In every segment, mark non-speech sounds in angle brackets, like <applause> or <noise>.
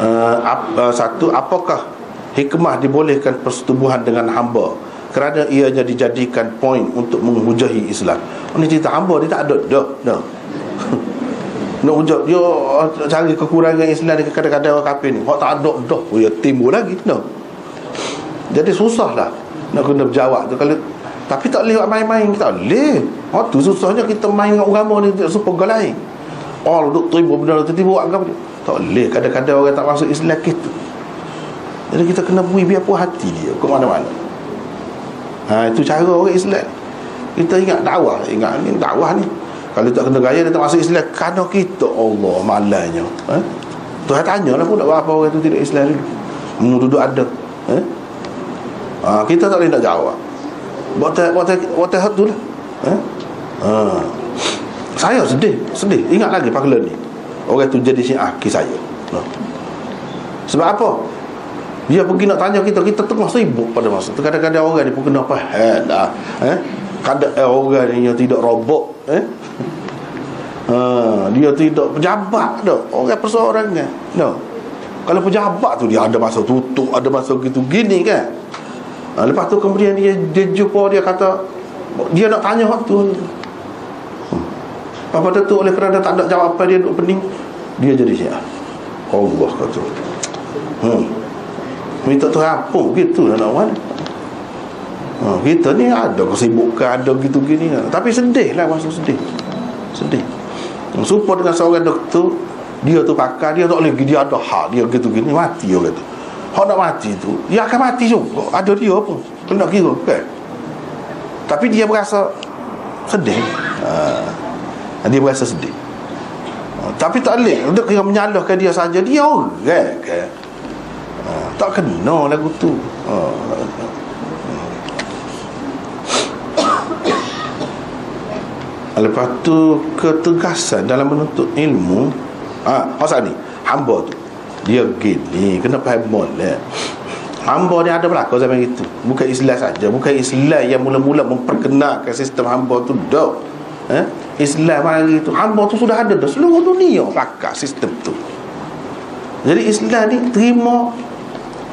uh, ap, uh, satu apakah hikmah dibolehkan persetubuhan dengan hamba kerana ianya dijadikan poin untuk menghujahi Islam. Ini cerita hamba dia tak ada dah. Dah. <laughs> Nak hujah dia uh, cari kekurangan Islam dekat kadang-kadang orang kafir ni. Hak tak ada dah. Oh, ya timbul lagi. Dah. Jadi susahlah nak kena berjawab tu kalau tapi tak boleh main-main kita boleh. Oh tu susahnya kita main dengan agama ni supaya lain. Oh duduk terima benda tu tiba buat agama Tak boleh. Kadang-kadang orang tak masuk Islam kita. Jadi kita kena bui biar puas hati dia ke mana-mana. Ha itu cara orang Islam. Kita ingat dakwah, ingat ni dakwah ni. Kalau tak kena gaya dia tak masuk Islam kerana kita Allah malainya. Ha? Tuhan tanya lah pun apa orang tu tidak Islam ni. Hmm, duduk ada. Ha? ha? kita tak boleh nak jawab. Buat buat buat tu lah. Ha? Ha. Saya sedih, sedih. Ingat lagi pahala ni. Orang tu jadi syiah kisah saya. Ha. Sebab apa? Dia pergi nak tanya kita Kita tengah sibuk pada masa tu Kadang-kadang orang ni pun kena faham lah eh? Kadang eh, orang ni yang tidak robot eh? ha, Dia tidak pejabat dah Orang perseorangan no. Kalau pejabat tu dia ada masa tutup Ada masa gitu gini kan ha, Lepas tu kemudian dia, dia jumpa Dia kata Dia nak tanya waktu hmm. Pada tu oleh kerana tak ada jawab apa dia duduk pening Dia jadi siap Allah kata. Hmm. Minta apa gitu lah nak wan ha, kita ni ada kesibukan ada gitu gini lah. tapi sedih lah masa sedih. Sedih. Supaya dengan seorang doktor dia tu pakai dia tak boleh dia ada hak dia gitu gini mati orang tu hak nak mati tu dia akan mati juga. Ada dia pun kena kira kan? Tapi dia berasa sedih. Ha, dia berasa sedih ha, tapi tak boleh. Untuk kira menyalahkan dia saja. Dia orang kan? Tak kena lagu tu. Ha. <coughs> Lepas tu ketegasan dalam menuntut ilmu. Ha, pasal ni hamba tu. Dia gini kena faham molek hamba ni ada berlaku zaman itu. Bukan Islam saja. Bukan Islam yang mula-mula memperkenalkan sistem hamba tu dah eh? Islam hari itu hamba tu sudah ada dah seluruh dunia pakai sistem tu. Jadi Islam ni terima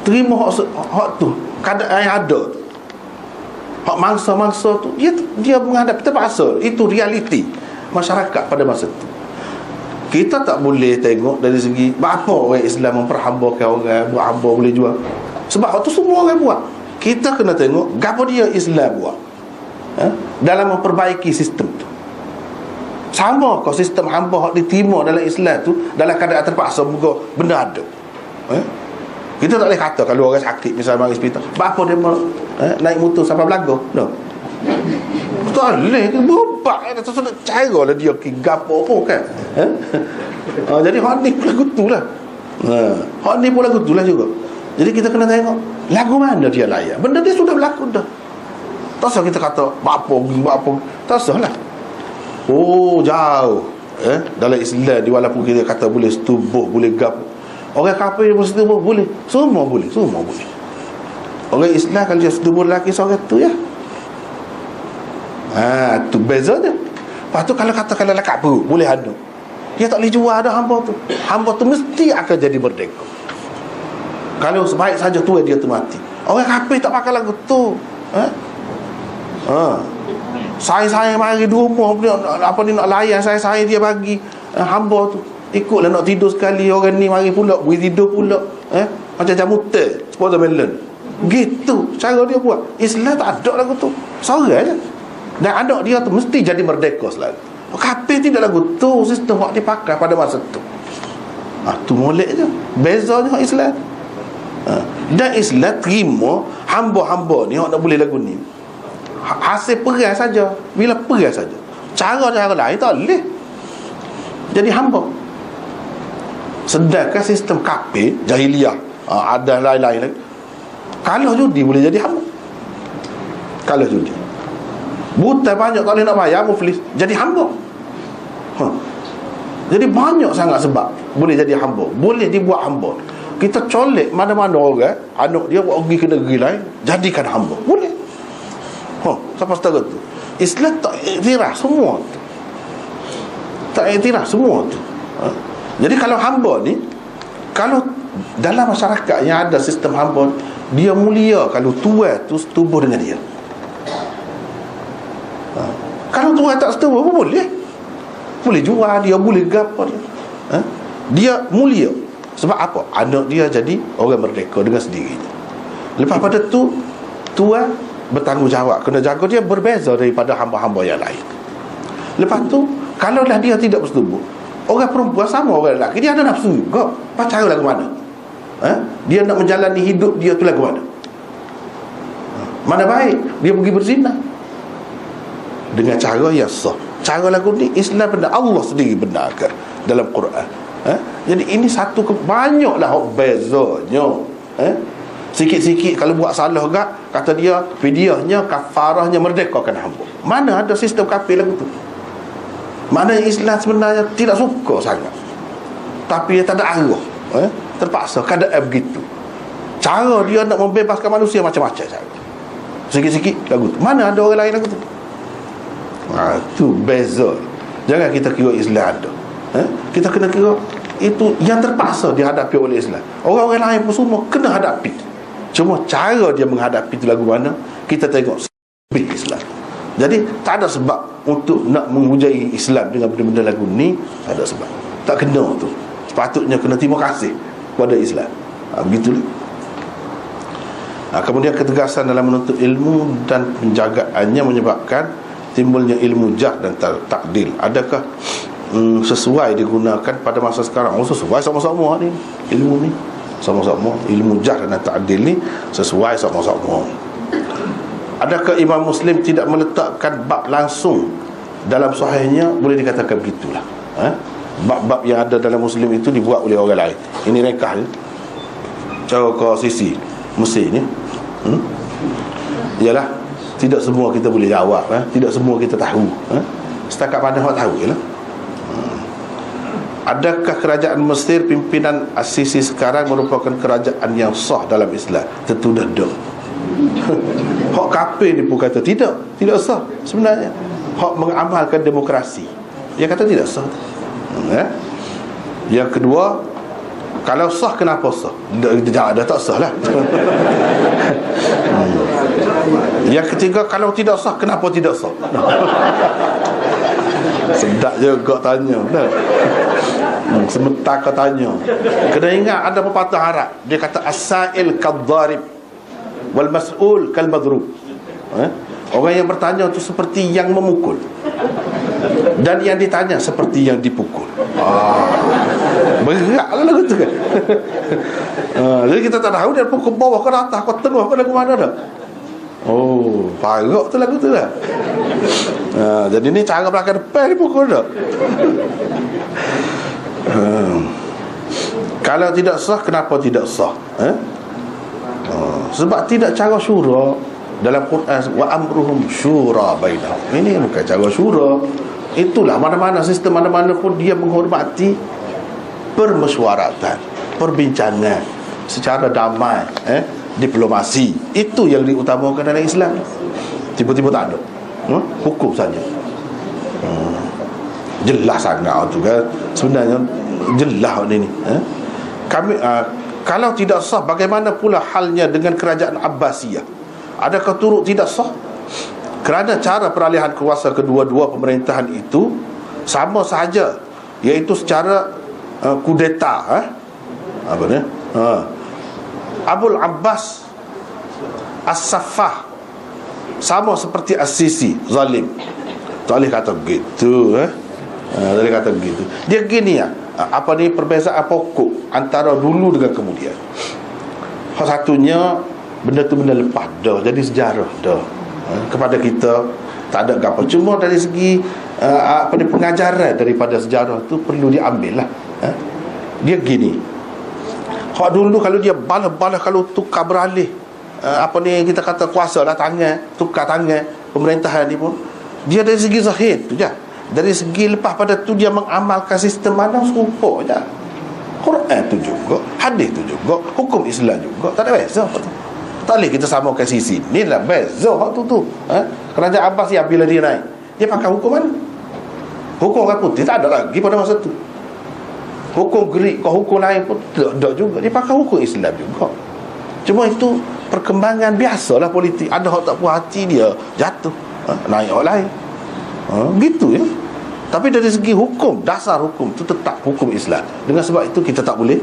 terima hak, hak tu keadaan yang ada. Tu hak mangsa-mangsa tu dia dia menghadap terpaksa. Itu realiti masyarakat pada masa tu. Kita tak boleh tengok dari segi apa orang Islam memperhambakan orang buat hamba boleh jual. Sebab hak tu semua orang buat. Kita kena tengok apa dia Islam buat. Ha? dalam memperbaiki sistem tu sama kau sistem hamba hak diterima dalam Islam tu dalam keadaan terpaksa muka benda ada eh? Kita tak boleh kata kalau orang sakit misalnya mari hospital. Bapa dia mau eh, naik motor sampai Belaga. No. Tak boleh ke eh sudah cara lah dia ki gapo pun kan. Eh? Ha, <laughs> jadi hak ni pula gutulah. Ha, hak ni pula gutulah juga. Jadi kita kena tengok lagu mana dia layak. Benda dia sudah berlaku dah. Tak usah kita kata bapa bapa. Tak usahlah. Oh, jauh. Eh, dalam Islam di walaupun kita kata boleh setubuh, boleh gap. Orang kafir pun setubuh boleh. Semua boleh Semua boleh. Orang Islam kalau dia setubuh lelaki seorang tu ya. Ha, tu beza dia. Lepas tu kalau kata kalau lelaki perut Boleh ada Dia tak boleh jual ada hamba tu. Hamba tu mesti akan jadi merdeka. Kalau sebaik saja tu dia tu mati. Orang kafir tak pakai lagu tu. Ha? Ha saya-saya mari dua rumah apa ni nak layan saya-saya dia bagi uh, hamba tu. Ikutlah nak tidur sekali Orang ni mari pula Beri tidur pula eh? Macam jamu teh Sepuluh melon. Gitu Cara dia buat. Islam tak ada lagu tu. Sorang je Dan anak dia tu Mesti jadi merdeka selalu Kapil tidak lagu tu Sistem yang dipakai pada masa tu. Ah tu molek je. Bezanya Islam. Ha. Dan Islam terima Hamba-hamba ni Yang nak boleh lagu ni. ha, Hasil perai saja Bila perai saja. Cara-cara lain tak boleh. Jadi hamba. Sedangkan sistem kafir Jahiliyah uh, Ada lain-lain lagi Kalau judi boleh jadi hamba. Kalau judi. Buta banyak boleh nak bayar Muflis Jadi hamba. Huh. Jadi banyak sangat sebab Boleh jadi hamba. Boleh dibuat hamba. Kita colek mana-mana orang Anak dia pergi ke negeri lain Jadikan hamba. Boleh. Siapa setara tu. Islam tak iktiraf semua tu. Tak iktiraf semua tu. Huh. Jadi kalau hamba ni Kalau dalam masyarakat yang ada sistem hamba dia mulia kalau tuan tu setubuh dengan dia. Ha. kalau tuan tak setubuh apa boleh. Boleh jual dia boleh gapa dia ha? dia mulia. Sebab apa? Anak dia jadi orang merdeka dengan sendirinya. Lepas pada tu tuan bertanggungjawab. Kena jaga dia berbeza daripada hamba-hamba yang lain. Lepas tu kalau dah dia tidak bersetubuh orang perempuan sama orang lelaki dia ada nafsu juga. Pacaran lagu mana? Ha? dia nak menjalani hidup dia tu lagu mana? Mana baik dia pergi berzina. Dengan cara yang sah. Cara lagu ni Islam benar Allah sendiri benarkan dalam Quran. Ha? jadi ini satu ke banyaklah bezanya. Ha? Sikit-sikit kalau buat salah gak kata dia fidyahnya kafarahnya merdekakan hamba. Mana ada sistem kafir lagu tu? Mana Islam sebenarnya tidak suka sangat. Tapi dia tak ada arah eh? terpaksa keadaan begitu. Cara dia nak membebaskan manusia macam-macam cara sikit-sikit lagu tu. Mana ada orang lain lagu tu? Ha, tu beza. Jangan kita kira Islam ada eh? kita kena kira itu yang terpaksa dihadapi oleh Islam. Orang-orang lain pun semua kena hadapi cuma cara dia menghadapi itu lagu mana kita tengok lebih Islam. Jadi tak ada sebab untuk nak menghujai Islam dengan benda-benda lagu ni tak ada sebab. Tak kena tu. Sepatutnya kena terima kasih kepada Islam. Ha, begitulah. Ha, kemudian ketegasan dalam menuntut ilmu dan penjagaannya menyebabkan timbulnya ilmu jah dan takdil. Adakah hmm, sesuai digunakan pada masa sekarang? Oh sesuai sama-sama ni ilmu ni sama-sama ilmu jah dan takdil ni sesuai sama-sama Adakah Imam Muslim tidak meletakkan bab langsung dalam sahihnya boleh dikatakan begitulah. Ha? Bab-bab yang ada dalam Muslim itu dibuat oleh orang lain. Ini rekah ni. Cara ke sisi Mesir ni. Hmm? Yalah, tidak semua kita boleh jawab, ha? tidak semua kita tahu. Ha? Setakat pada orang tahu yalah. Hmm. Adakah kerajaan Mesir pimpinan Asisi sekarang merupakan kerajaan yang sah dalam Islam? Tentu dah <laughs> Hak kafir ni pun kata tidak. Tidak sah sebenarnya. Hak mengamalkan demokrasi. Dia kata tidak sah. Ya? Yang kedua Kalau sah kenapa sah? Dia dah tak sah lah <laughs> Yang ketiga Kalau tidak sah kenapa tidak sah? <laughs> Sedap juga tanya Sementara kau tanya. Kena ingat ada pepatah harap Dia kata Asail kadharib wal mas'ul kal madrub eh? orang yang bertanya itu seperti yang memukul. Dan yang ditanya seperti yang dipukul. Ah. berat lah lagu tu kan. <laughs> Ah, jadi kita tak tahu dia pukul bawah ke atas ke tengah ke mana dah. Oh parok tu lagu tu lah. Ah, jadi ni cara belakang depan dia pukul dah <laughs> ah. kalau tidak sah kenapa tidak sah eh? sebab tidak cara syura dalam Quran wa amruhum syura bainahum ini bukan cara syura itulah mana-mana sistem mana-mana pun dia menghormati permesyuaratan perbincangan secara damai eh diplomasi itu yang diutamakan dalam Islam tiba-tiba tak ada hmm? hukum saja hmm. Jelas sangat tu kan sebenarnya jelas ni eh? kami uh, kalau tidak sah bagaimana pula halnya dengan kerajaan Abbasiyah Adakah turut tidak sah? Kerana cara peralihan kuasa kedua-dua pemerintahan itu Sama sahaja Iaitu secara uh, kudeta eh? Apa ni? Ha. Abul Abbas As-Safah Sama seperti As-Sisi Zalim Tak boleh kata begitu eh? Ha, Tak boleh kata begitu Dia gini ya apa ni perbezaan pokok antara dulu dengan kemudian. Hal satunya benda tu benda lepas dah jadi sejarah dah. Ha, kepada kita tak ada apa cuma dari segi uh, apa ni pengajaran daripada sejarah tu perlu diambil lah. Ha? Dia gini. Hak dulu kalau dia balas-balas kalau tukar beralih uh, apa ni kita kata kuasa lah tangan, tukar tangan pemerintahan ni pun dia dari segi zahir tu je dari segi lepas pada tu dia mengamalkan sistem mana serupa je Quran tu juga hadis tu juga hukum Islam juga. Tak ada beza. Tak boleh kita samakan sisi ni lah. Beza waktu tu ha? kerajaan Abbas ya bila dia naik dia pakai hukum mana? Hukum orang putih tak ada lagi pada masa tu. Hukum Greek kau hukum lain pun tak, tak juga. Dia pakai hukum Islam juga. Cuma itu perkembangan biasalah politik. Ada orang tak puas hati dia jatuh. Ha? Naik orang lain. Ha? Gitu ya Tapi dari segi hukum Dasar hukum itu tetap hukum Islam. Dengan sebab itu kita tak boleh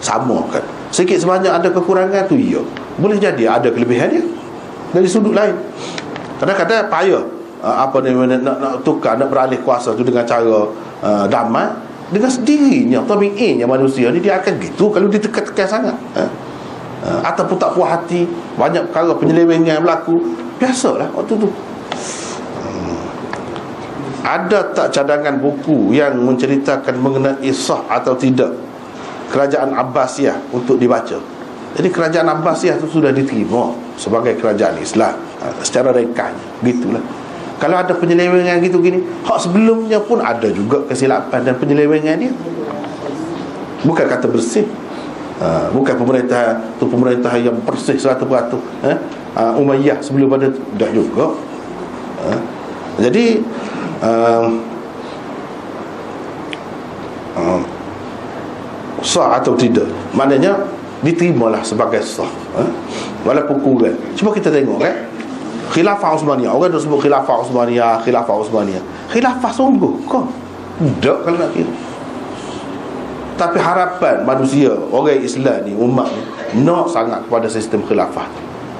Samakan. Sikit sebanyak ada kekurangan tu ya Boleh jadi ada kelebihan dia Dari sudut lain. Kadang-kadang payah uh, Apa ni nak, nak tukar Nak beralih kuasa tu dengan cara uh, Damai. Dengan sendirinya tabi'inya manusia ni dia akan gitu kalau ditekan-tekan sangat ha? Uh, ataupun tak puas hati banyak perkara penyelewengan berlaku. Biasalah waktu tu. Ada tak cadangan buku yang menceritakan mengenai sah atau tidak? Kerajaan Abbasiyah untuk dibaca. Jadi kerajaan Abbasiyah itu sudah diterima sebagai kerajaan Islam. Uh, secara rekanya gitulah kalau ada penyelewengan gitu gini Hak sebelumnya pun ada juga kesilapan dan penyelewengan dia. Bukan kata bersih. Ha, Bukan pemerintah tu pemerintah yang bersih 100% ha? ha, Umayyah sebelum pada Dah juga. Ha? Jadi um, um, Sah atau tidak? Maknanya Diterimalah sebagai sah ha? Walaupun kurang. Cuba kita tengok kan Khilafah Osmaniyah Orang dah sebut Khilafah Osmaniyah Khilafah Osmaniyah Khilafah sungguh kau? Tak kalau nak kira. Tapi harapan manusia Orang Islam ni Umat ni Nak sangat kepada sistem khilafah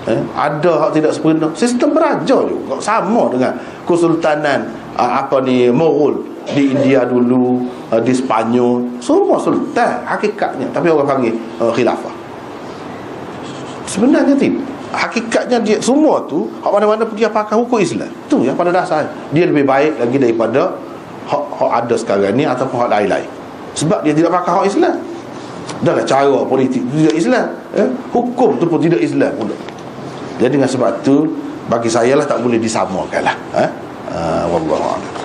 eh? Ada hak tidak sempurna? Sistem beraja juga. Sama dengan Kesultanan Apa ni Mogul di India dulu uh, Di Spanyol. Semua sultan Hakikatnya. Tapi orang panggil uh, Khilafah. Sebenarnya tidak hakikatnya dia semua tu hak mana-mana dia pakai hukum Islam. Tu yang pada dasar. Dia lebih baik lagi daripada hak, hak ada sekarang ni ataupun hak lain-lain. Sebab dia tidak pakai hak Islam. Dah cara politik tidak Islam eh? hukum tu pun tidak Islam pun jadi dengan sebab tu bagi saya lah tak boleh disamakan lah eh? Uh, Wallahualam